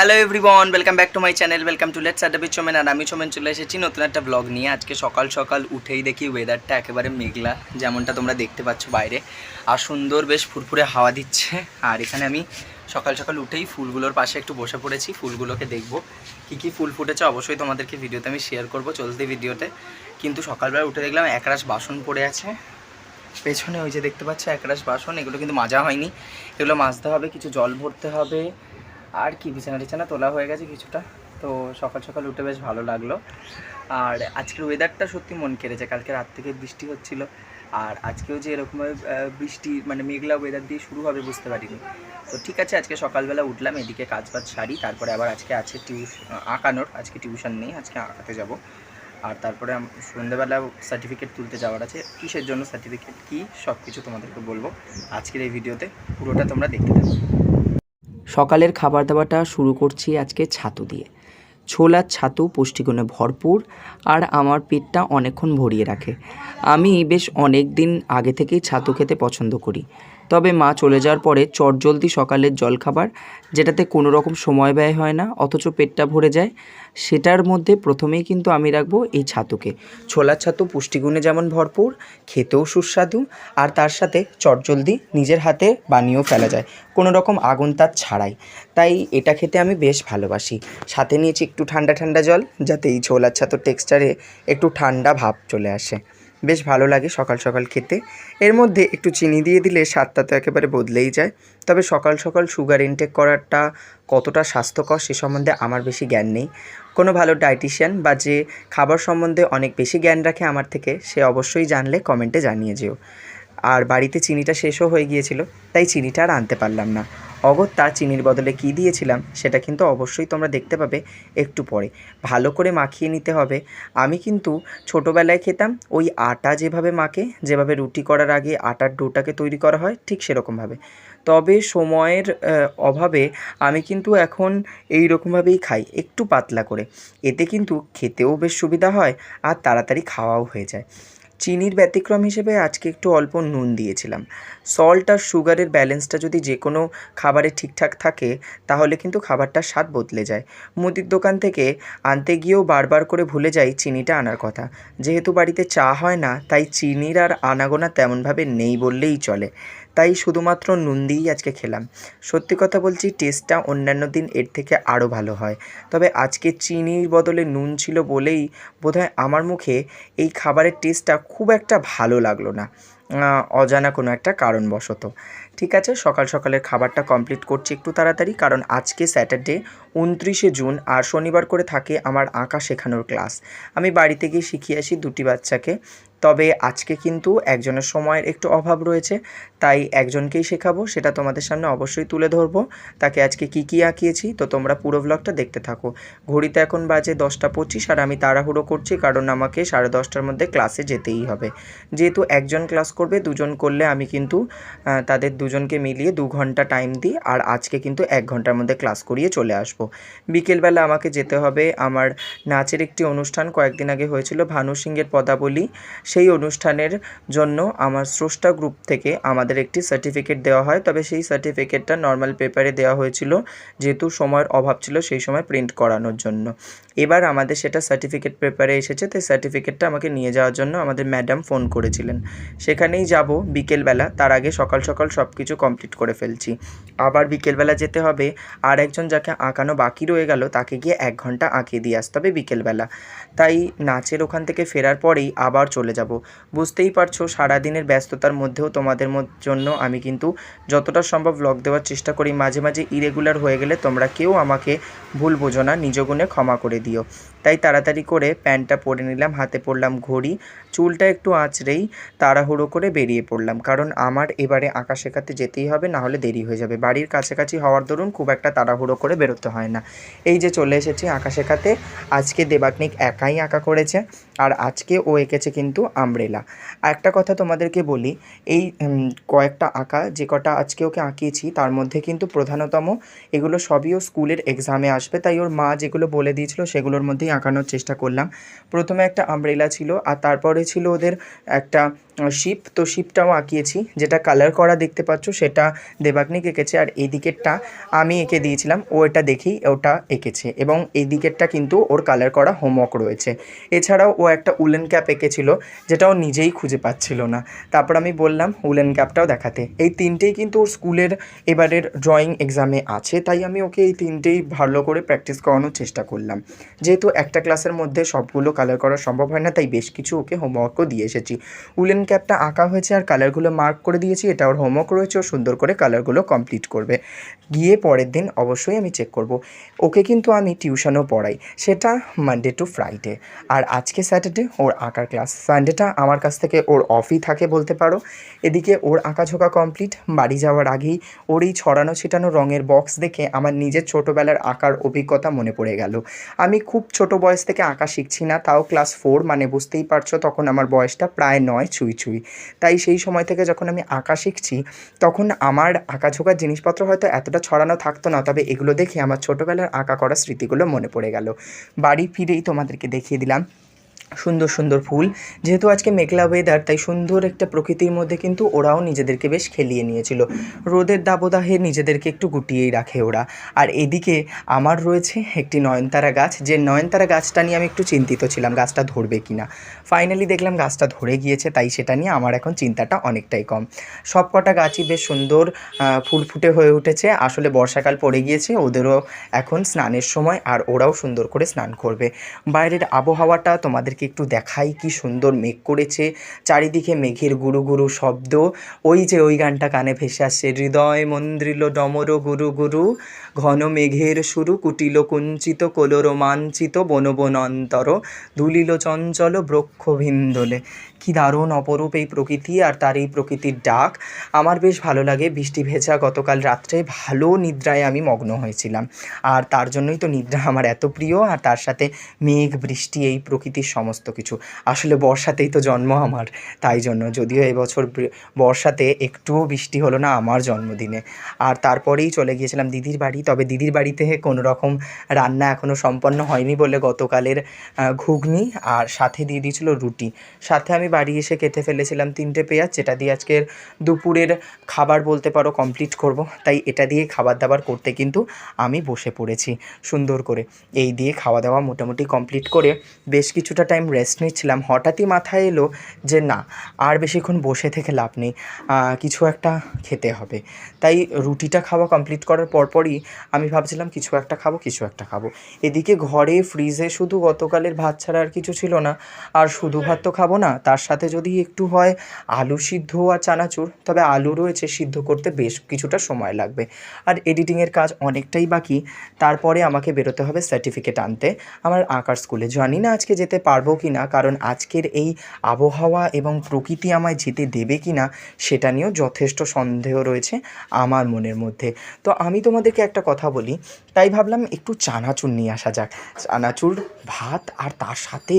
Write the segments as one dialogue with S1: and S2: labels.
S1: Hello everyone welcome back to my channel welcome to let's adda চোমেন আর আমি চোমেন চলে এসেছি নতুন একটা ব্লগ নিয়ে। আজকে সকাল সকাল উঠেই দেখি ওয়েদারটা একেবারে মেঘলা, যেমনটা তোমরা দেখতে পাচ্ছ বাইরে। আর সুন্দর বেশ ফুরফুরে হাওয়া দিচ্ছে। আর এখানে আমি সকাল সকাল উঠেই ফুলগুলোর পাশে একটু বসে পড়েছি, ফুলগুলোকে দেখব। কী কী ফুল ফুটেছে অবশ্যই তোমাদেরকে ভিডিওতে আমি শেয়ার করব চলতি ভিডিওতে। কিন্তু সকালবেলা উঠে দেখলাম একরাশ বাসন পড়ে আছে। পেছনে ওই যে দেখতে পাচ্ছ একরাশ বাসন, এগুলো কিন্তু মাজা হয়নি। এগুলো মাজতে হবে, কিছু জল ভরতে হবে। আর কি, বিছানা টিছানা তোলা হয়ে গেছে কিছুটা। তো সকাল সকাল উঠে বেশ ভালো লাগল। আর আজকের ওয়েদারটা সত্যি মন কেড়েছে। কালকে রাত থেকে বৃষ্টি হচ্ছিল। আর আজকেও যে এরকমভাবে বৃষ্টি মানে মেঘলা ওয়েদার দিয়ে শুরু হবে বুঝতে পারিনি। তো ঠিক আছে, আজকে সকালবেলা উঠলাম, এদিকে কাজ বাজ সারি। তারপরে আবার আজকে আছে টিউশ আঁকানোর। আজকে টিউশন নেই, আজকে আঁকাতে যাব। আর তারপরে সন্ধ্যেবেলা সার্টিফিকেট তুলতে যাওয়ার আছে। কিসের জন্য সার্টিফিকেট কি সব কিছু তোমাদেরকে বলব। আজকের এই ভিডিওতে পুরোটা তোমরা দেখতে থাকো। সকালের খাবার দাবারটা শুরু করছি আজকে ছাতু দিয়ে। ছোলার ছাতু পুষ্টিগুণে ভরপুর আর আমার পেটটা অনেকক্ষণ ভরিয়ে রাখে। আমি বেশ অনেক দিন আগে থেকেই ছাতু খেতে পছন্দ করি। তবে মা চলে যাওয়ার পরে চটজলদি সকালের জলখাবার, যেটাতে কোনো রকম সময় ব্যয় হয় না, অথচ পেটটা ভরে যায়, সেটার মধ্যে প্রথমেই কিন্তু আমি রাখব এই ছাতুকে। ছোলার ছাতু পুষ্টিগুণে যেমন ভরপুর, খেতেও সুস্বাদু, আর তার সাথে চটজলদি নিজের হাতে বানিয়েও ফেলা যায়, কোনো রকম আগুন তার ছাড়াই। তাই এটা খেতে আমি বেশ ভালোবাসি। সাথে নিয়েছি একটু ঠান্ডা ঠান্ডা জল, যাতে এই ছোলার ছাতুর টেক্সচারে একটু ঠান্ডা ভাব চলে আসে। বেশ ভালো লাগে সকাল সকাল খেতে। এর মধ্যে একটু চিনি দিয়ে দিলে স্বাদটা তো একেবারে বদলেই যায়। তবে সকাল সকাল সুগার ইনটেক করাটা কতটা স্বাস্থ্যকর সে সম্বন্ধে আমার বেশি জ্ঞান নেই। কোনো ভালো ডায়েটিশিয়ান বা যে খাবার সম্বন্ধে অনেক বেশি জ্ঞান রাখে আমার থেকে, সে অবশ্যই জানলে কমেন্টে জানিয়ে যেও। আর বাড়িতে চিনিটা শেষও হয়ে গিয়েছিল, তাই চিনিটা আর আনতে পারলাম না। অগত্যা চিনির বদলে কী দিয়েছিলাম, সেটা কিন্তু অবশ্যই তোমরা দেখতে পাবে একটু পরে। ভালো করে মাখিয়ে নিতে হবে। আমি কিন্তু ছোটোবেলায় খেতাম, ওই আটা যেভাবে মাখে, যেভাবে রুটি করার আগে আটার ডোটাকে তৈরি করা হয়, ঠিক সেরকমভাবে। তবে সময়ের অভাবে আমি কিন্তু এখন এই রকমভাবেই খাই, একটু পাতলা করে। এতে কিন্তু খেতেও বেশ সুবিধা হয় আর তাড়াতাড়ি খাওয়াও হয়ে যায়। চিনির ব্যতিক্রম হিসেবে আজকে একটু অল্প নুন দিয়েছিলাম। সল্ট আর সুগারের ব্যালেন্সটা যদি যে কোনো খাবারে ঠিকঠাক থাকে, তাহলে কিন্তু খাবারটার স্বাদ বদলে যায়। মুদির দোকান থেকে আনতে গিয়েও বারবার করে ভুলে যাই চিনিটা আনার কথা। যেহেতু বাড়িতে চা হয় না, তাই চিনির আর আনাগোনা তেমনভাবে নেই বললেই চলে। তাই শুধুমাত্র নুন দিয়েই আজকে খেলাম। সত্যি কথা বলছি টেস্টটা অন্যান্য দিন এর থেকে আরও ভালো হয়। তবে আজকে চিনির বদলে নুন ছিল বলেই বোধহয় আমার মুখে এই খাবারের টেস্টটা খুব একটা ভালো লাগল না। অজানা কোনো একটা কারণবশত। ঠিক আছে, সকাল সকালের খাবারটা কমপ্লিট করছি একটু তাড়াতাড়ি, কারণ আজকে স্যাটারডে উনত্রিশে জুন আর শনিবার করে থাকে আমার আঁকা শেখানোর ক্লাস আমি বাড়িতে গিয়ে শিখিয়ে আসি দুটি বাচ্চাকে। তবে আজকে কিন্তু একজনের সময়ের একটু অভাব রয়েছে, তাই একজনকেই শেখাবো, সেটা তোমাদের সামনে অবশ্যই তুলে ধরবো। তাকে আজকে কী কী আঁকিয়েছি, তো তোমরা পুরো ব্লগটা দেখতে থাকো। ঘড়িতে এখন বাজে দশটা পঁচিশ, আর আমি তাড়াহুড়ো করছি, কারণ আমাকে সাড়ে দশটার মধ্যে ক্লাসে যেতেই হবে। যেহেতু একজন ক্লাস করবে, দুজন করলে আমি কিন্তু তাদের দুজনকে মিলিয়ে দু ঘণ্টা টাইম দিই, আর আজকে কিন্তু এক ঘণ্টার মধ্যে ক্লাস করিয়ে চলে আসব। বিকেলবেলা আমাকে যেতে হবে, আমার নাচের একটি অনুষ্ঠান কয়েকদিন আগে হয়েছিল, ভানু সিংয়ের পদাবলী। সেই অনুষ্ঠানের জন্য আমার স্রষ্টা গ্রুপ থেকে আমাদের একটি সার্টিফিকেট দেওয়া হয়। তবে সেই সার্টিফিকেটটা নর্মাল পেপারে দেওয়া হয়েছিল, যেহেতু সময়ের অভাব ছিল সেই সময় প্রিন্ট করানোর জন্য। এবার আমাদের সেটা সার্টিফিকেট পেপারে এসেছে, তাই সার্টিফিকেটটা আমাকে নিয়ে যাওয়ার জন্য আমাদের ম্যাডাম ফোন করেছিলেন। সেখানেই যাব বিকেলবেলা তার আগে সকাল সকাল সব কিছু কমপ্লিট করে ফেলছি। আবার বিকেলবেলা যেতে হবে, আর একজন যাকে আঁকানো বাকি রয়ে গেল, তাকে গিয়ে এক ঘণ্টা আঁকিয়ে দিয়ে আসতে হবে বিকেলবেলা তাই নাচের ওখান থেকে ফেরার পরেই আবার চলে যাব। বুঝতেই পারছ, সারাদিনের ব্যস্ততার মধ্যেও তোমাদের জন্য আমি কিন্তু যতটা সম্ভব ব্লগ দেওয়ার চেষ্টা করি। মাঝে মাঝে ইরেগুলার হয়ে গেলে তোমরা কেউ আমাকে ভুল বোঝো না নিজগুণে ক্ষমা করে দিও। তাই তাড়াতাড়ি করে প্যান্টটা পরে নিলাম, হাতে পরলাম ঘড়ি, চুলটা একটু আঁচড়েই তাড়াহুড়ো করে বেরিয়ে পড়লাম। কারণ আমার এবারে আঁকা শেখাতে যেতেই হবে, না হলে দেরি হয়ে যাবে। বাড়ির কাছাকাছি হওয়ার দরুন খুব একটা তাড়াহুড়ো করে বেরোতে হয় না। এই যে চলে এসেছি আঁকা শেখাতে আজকে দেবাগ্নিক একাই আঁকা করেছে, আর আজকে ও এঁকেছে কিন্তু আমব্রেলা একটা কথা তোমাদেরকে বলি, এই কয়েকটা আঁকা, যে কটা আজকে ওকে আঁকিয়েছি, তার মধ্যে কিন্তু প্রধানতম, এগুলো সবই ও স্কুলের এক্সামে আসবে। তাই ওর মা যেগুলো বলে দিয়েছিল, সেগুলোর মধ্যেই আঁকানোর চেষ্টা করলাম। প্রথমে একটা আমব্রেলা ছিল আর তারপরে ছিল ওদের একটা শিপ, তো শিপটাও আঁকিয়েছি। যেটা কালার করা দেখতে পাচ্ছ, সেটা দেবাগ্নিক এঁকেছে। আর এই দিকেরটা আমি এঁকে দিয়েছিলাম, ও এটা দেখেই ওটা এঁকেছে। এবং এই দিকেরটা কিন্তু ওর কালার করা হোমওয়ার্ক রয়েছে। এছাড়াও ও একটা উলেন ক্যাপ এঁকেছিল, যেটা ও নিজেই খুঁজে পাচ্ছিল না। তারপর আমি বললাম উলেন ক্যাপটাও দেখাতে। এই তিনটেই কিন্তু ওর স্কুলের এবারের ড্রয়িং এক্সামে আছে, তাই আমি ওকে এই তিনটেই ভালো করে প্র্যাকটিস করানোর চেষ্টা করলাম। যেহেতু একটা ক্লাসের মধ্যে সবগুলো কালার করা সম্ভব হয় না, তাই বেশ কিছু ওকে হোমওয়ার্কও দিয়ে এসেছি। উলেন ক্যাপটা আঁকা হয়েছে আর কালারগুলো মার্ক করে দিয়েছি, এটা ওর হোমওয়ার্ক রয়েছে, ও সুন্দর করে কালারগুলো কমপ্লিট করবে। গিয়ে পরের দিন অবশ্যই আমি চেক করব। ওকে কিন্তু আমি টিউশনও পড়াই, সেটা মানডে টু ফ্রাইডে আর আজকে স্যাটারডে ওর আঁকার ক্লাস সানডেটা আমার কাছ থেকে ওর অফই থাকে বলতে পারো। এদিকে ওর আঁকাঝোঁকা কমপ্লিট বাড়ি যাওয়ার আগেই ওর এই ছড়ানো ছিটানো রঙের বক্স দেখে আমার নিজের ছোটোবেলার আঁকার অভিজ্ঞতা মনে পড়ে গেল। আমি খুব ছোট বয়স থেকে আঁকা শিখছি না, তাও ক্লাস ফোর মানে বুঝতেই পারছ, তখন আমার বয়সটা প্রায় নয় ছুঁই ছুঁই তাই সেই সময় থেকে যখন আমি আঁকা শিখছি, তখন আমার আঁকাঝোঁকার জিনিসপত্র হয়তো এতটা ছড়ানো থাকতো না, তবে এগুলো দেখে আমার ছোটোবেলার আঁকা করার স্মৃতিগুলো মনে পড়ে গেল। বাড়ি ফিরেই তোমাদেরকে দেখিয়ে দিলাম। সুন্দর সুন্দর ফুল। যেহেতু আজকে মেঘলা ওয়েদার তাই সুন্দর একটা প্রকৃতির মধ্যে কিন্তু ওরাও নিজেদেরকে বেশ খেলিয়ে নিয়েছিল। রোদের দাবদাহে নিজেদেরকে একটু গুটিয়েই রাখে ওরা। আর এদিকে আমার রয়েছে একটি নয়নতারা গাছ। যে নয়নতারা গাছটা নিয়ে আমি একটু চিন্তিত ছিলাম, গাছটা ধরবে কি না ফাইনালি দেখলাম গাছটা ধরে গিয়েছে, তাই সেটা নিয়ে আমার এখন চিন্তাটা অনেকটাই কম। সব কটা গাছই বেশ সুন্দর ফুল ফুটে হয়ে উঠেছে। আসলে বর্ষাকাল পড়ে গিয়েছে, ওদেরও এখন স্নানের সময়, আর ওরাও সুন্দর করে স্নান করবে। বাইরের আবহাওয়াটা তোমাদেরকে একটু দেখাই কি সুন্দর মেঘ করেছে। চারিদিকে মেঘের গুরু গুরু শব্দ। ওই যে ওই গানটা কানে ভেসে আসছে, হৃদয় মন্দ্রিল ডমর গুরু গুরু, ঘন মেঘের শুরু কুটিল কুঞ্চিত কোল রোমাঞ্চিত বন বন অন্তর ধুলিল চঞ্চল বৃক্ষ ভিন্দলে কি দারুণ, অপরূপ এই প্রকৃতি আর তার এই প্রকৃতির ডাক। আমার বেশ ভালো লাগে বৃষ্টি ভেজা গতকাল রাত্রে ভালো নিদ্রায় আমি মগ্ন হয়েছিলাম। আর তার জন্যই তো নিদ্রা আমার এত প্রিয় আর তার সাথে মেঘ, বৃষ্টি এই প্রকৃতির সমস্ত কিছু। আসলে বর্ষাতেই তো জন্ম আমার, তাই জন্য যদিও এবছর বর্ষাতে একটুও বৃষ্টি হলো না আমার জন্মদিনে। আর তারপরেই চলে গিয়েছিলাম দিদির বাড়ি, তবে দিদির বাড়িতে কোনো রকম রান্না এখনও সম্পন্ন হয়নি বলে গতকালের ঘুগনি আর সাথে দিয়ে দিয়েছিল রুটি। সাথে আমি বাড়ি এসে কেটে ফেলেছিলাম তিনটে পেঁয়াজ, যেটা দিয়ে আজকের দুপুরের খাবার বলতে পারো কমপ্লিট করব। তাই এটা দিয়ে খাবার দাবার করতে কিন্তু আমি বসে পড়েছি সুন্দর করে। এই দিয়ে খাওয়া দাওয়া মোটামুটি কমপ্লিট করে বেশ কিছুটা টাইম রেস্ট নিচ্ছিলাম। হঠাৎই মাথায় এলো যে না, আর বেশিক্ষণ বসে থেকে লাভ নেই কিছু একটা খেতে হবে। তাই রুটিটা খাওয়া কমপ্লিট করার পরপরই আমি ভাবছিলাম কিছু একটা খাব, কিছু একটা খাব। এদিকে ঘরে ফ্রিজে শুধু গতকালের ভাত ছাড়া আর কিছু ছিল না, আর শুধু ভাত তো খাব না, তার সাথে যদি একটু হয় আলু সিদ্ধ আর চানাচুর, তবে আলু রয়েছে সিদ্ধ করতে বেশ কিছুটা সময় লাগবে। আর এডিটিংয়ের কাজ অনেকটাই বাকি। তারপরে আমাকে বেরোতে হবে সার্টিফিকেট আনতে। আমার আঁকার স্কুলে জানি না আজকে যেতে পারব কি না কারণ আজকের এই আবহাওয়া এবং প্রকৃতি আমায় যেতে দেবে কি না সেটা নিয়েও যথেষ্ট সন্দেহ রয়েছে আমার মনের মধ্যে। তো আমি তোমাদেরকে একটা কথা বলি, তাই ভাবলাম একটু চানাচুর নিয়ে আসা যাক। চানাচুর, ভাত আর তার সাথে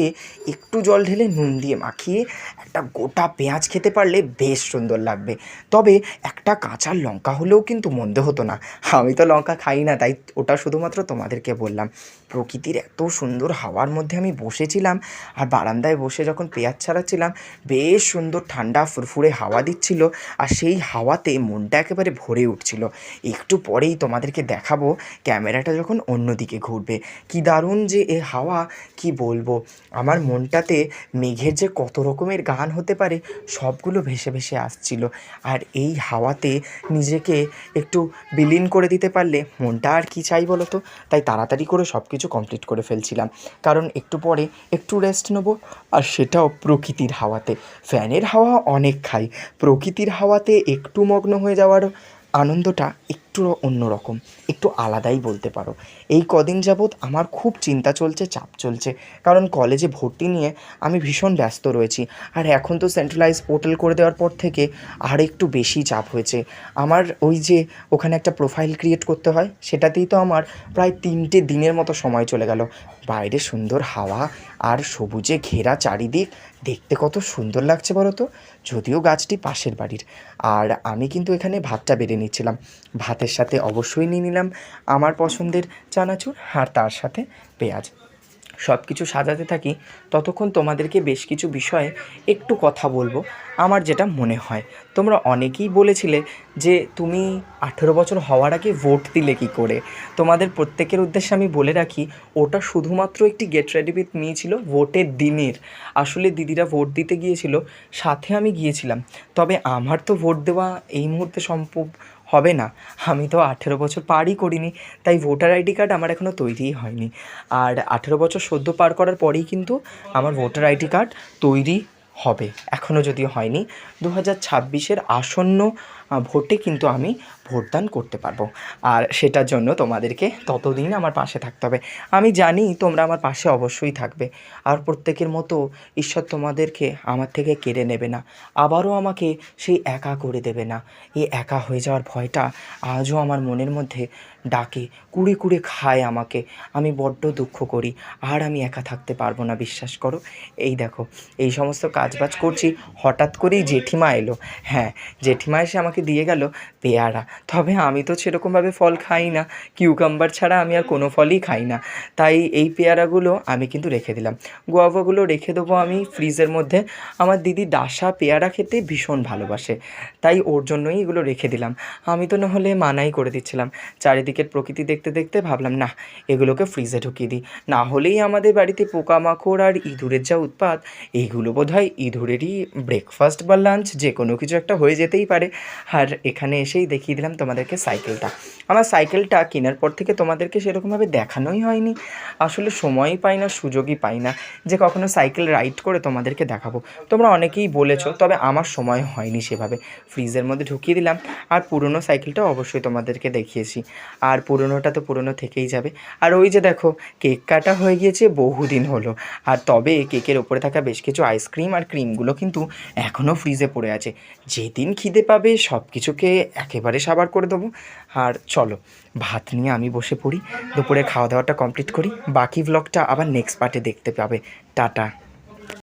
S1: একটু জল ঢেলে নুন দিয়ে মাখিয়ে একটা গোটা পেঁয়াজ খেতে পারলে বেশ সুন্দর লাগবে। তবে একটা কাঁচা লঙ্কা হলেও কিন্তু মন্দ হতো না। আমি তো লঙ্কা খাই না, তাই ওটা শুধুমাত্র তোমাদেরকে বললাম। প্রকৃতির এত সুন্দর হাওয়ার মধ্যে আমি বসেছিলাম আর বারান্দায় বসে যখন পেঁয়াজ ছাড়াচ্ছিলাম, বেশ সুন্দর ঠান্ডা ফুরফুরে হাওয়া দিচ্ছিল আর সেই হাওয়াতে মনটা একেবারে ভরে উঠছিল। একটু পরেই তোমাদেরকে দেখাবো ক্যামেরাটা যখন অন্যদিকে ঘুরবে। কি দারুণ যে এ হাওয়া, কি বলব? আমার মনটাতে মেঘের যে কত রকমের গান হতে পারে, সবগুলো ভেসে ভেসে আসছিল। আর এই হাওয়াতে নিজেকে একটু বিলীন করে দিতে পারলে মনটা আর কি চাই বলো তো তাই তাড়াতাড়ি করে সব কিছু কমপ্লিট করে ফেলছিলাম। কারণ একটু পরে একটু রেস্ট নেব, আর সেটাও প্রকৃতির হাওয়াতে। ফ্যানের হাওয়া অনেক খাই। প্রকৃতির হাওয়াতে একটু মগ্ন হয়ে যাওয়ার আনন্দটা একটু অন্যরকম একটু আলাদাই বলতে পারো। এই কদিন যাবৎ আমার খুব চিন্তা চলছে, চাপ চলছে। কারণ কলেজে ভর্তি নিয়ে আমি ভীষণ ব্যস্ত রয়েছি। আর এখন তো সেন্ট্রালাইজ পোর্টাল করে দেওয়ার পর থেকে আর একটু বেশি চাপ হয়েছে। আমার ওই যে ওখানে একটা প্রোফাইল ক্রিয়েট করতে হয়, সেটাতেই তো আমার প্রায় তিনটে দিনের মতো সময় চলে গেল। বাইরে সুন্দর হাওয়া আর সবুজে ঘেরা চারিদিক। দেখতে কত সুন্দর লাগছে বলো তো? যদিও গাছটি পাশের বাড়ির। আর আমি কিন্তু এখানে ভাতটা বেড়ে নিচ্ছিলাম। ভাতের সাথে অবশ্যই নিয়ে নিলাম। আমার পছন্দের চানাচুর আর তার সাথে পেঁয়াজ। সব কিছু সাজাতে থাকি, ততক্ষণ তোমাদেরকে বেশ কিছু বিষয়ে একটু কথা বলব, আমার যেটা মনে হয়। তোমরা অনেকেই বলেছিলে যে, তুমি আঠেরো বছর হওয়ার আগে ভোট দিলে কী করে? তোমাদের প্রত্যেকের উদ্দেশ্যে আমি বলে রাখি, ওটা শুধুমাত্র একটি গেট রেডি উইথ মি ছিল ভোটের দিনের। আসলে দিদিরা ভোট দিতে গিয়েছিল, সাথে আমি গিয়েছিলাম। তবে আমার তো ভোট দেওয়া এই মুহূর্তে সম্ভব হবে না। আমি তো আঠেরো বছর পারই করিনি, তাই ভোটার আইডি কার্ড আমার এখনও তৈরিই হয়নি। আর আঠেরো বছর সদ্য পার করার পরেই কিন্তু আমার ভোটার আইডি কার্ড তৈরি হবে। এখনও যদিও হয়নি। দু হাজার ছাব্বিশের আসন্ন ভোটে কিন্তু আমি ভোটদান করতে পারব। আর সেটার জন্য তোমাদেরকে ততদিন আমার পাশে থাকতে হবে। আমি জানি তোমরা আমার পাশে অবশ্যই থাকবে। আর প্রত্যেকের মতো ঈশ্বর তোমাদেরকে আমার থেকে কেড়ে নেবে না। আবারও আমাকে সেই একা করে দেবে না। এই একা হয়ে যাওয়ার ভয়টা আজও আমার মনের মধ্যে ডাকে, কুড়ে কুড়ে খায় আমাকে। আমি বড্ড দুঃখ করি, আর আমি একা থাকতে পারব না, বিশ্বাস করো। এই দেখো, এই সমস্ত কাজবাজ করছি, হঠাৎ করেই জেঠিমা এলো। হ্যাঁ জেঠিমা এসে আমাকে দিয়ে গেল, পেয়ারা, তবে আমি তো সেরকমভাবে ফল খাই না। কিউকাম্বার ছাড়া আমি আর কোনো ফলই খাই না। তাই এই পেয়ারাগুলো আমি কিন্তু রেখে দিলাম। গোয়াভাগুলো রেখে দেবো আমি ফ্রিজের মধ্যে। আমার দিদি ডাসা পেয়ারা খেতে ভীষণ ভালোবাসে, তাই ওর জন্যই এগুলো রেখে দিলাম। আমি তো নাহলে মানাই করে দিচ্ছিলাম। চারিদিকের প্রকৃতি দেখতে দেখতে ভাবলাম না এগুলোকে ফ্রিজে ঢুকিয়ে দিই। না হলেই আমাদের বাড়িতে পোকামাকড় আর ইঁদুরের যা উৎপাত এইগুলো বোধ হয় ইঁদুরেরই ব্রেকফাস্ট বা লাঞ্চ যে কোনো কিছু একটা হয়ে যেতেই পারে। আর এখানে এসেই দেখিয়ে দিলাম তোমাদেরকে সাইকেলটা। আমার সাইকেলটা কেনার পর থেকে তোমাদেরকে সেরকমভাবে দেখানোই হয়নি। আসলে সময়ই পাই না, সুযোগই পাই না যে কখনো সাইকেল রাইড করে তোমাদেরকে দেখাবো। তোমরা অনেকেই বলেছ, তবে আমার সময় হয়নি সেভাবে। ফ্রিজের মধ্যে ঢুকিয়ে দিলাম আর পুরনো সাইকেলটা অবশ্যই তোমাদেরকে দেখিয়েছি। আর পুরনোটা তো পুরনো থেকেই যাবে। আর ওই যে দেখো, কেক কাটা হয়ে গিয়েছে, বহুদিন হলো। আর তবে কেকের ওপরে থাকা বেশ কিছু আইসক্রিম আর ক্রিমগুলো কিন্তু এখনও ফ্রিজে পড়ে আছে। যেদিন খিদে পাবে সব কিছুকে একেবারে সাবার করে দেবো। আর চলো, ভাত নিয়ে আমি বসে পড়ি। দুপুরে খাওয়া দাওয়াটা কমপ্লিট করি। বাকি ব্লগটা আবার নেক্সট পার্টে দেখতে পাবে। টাটা।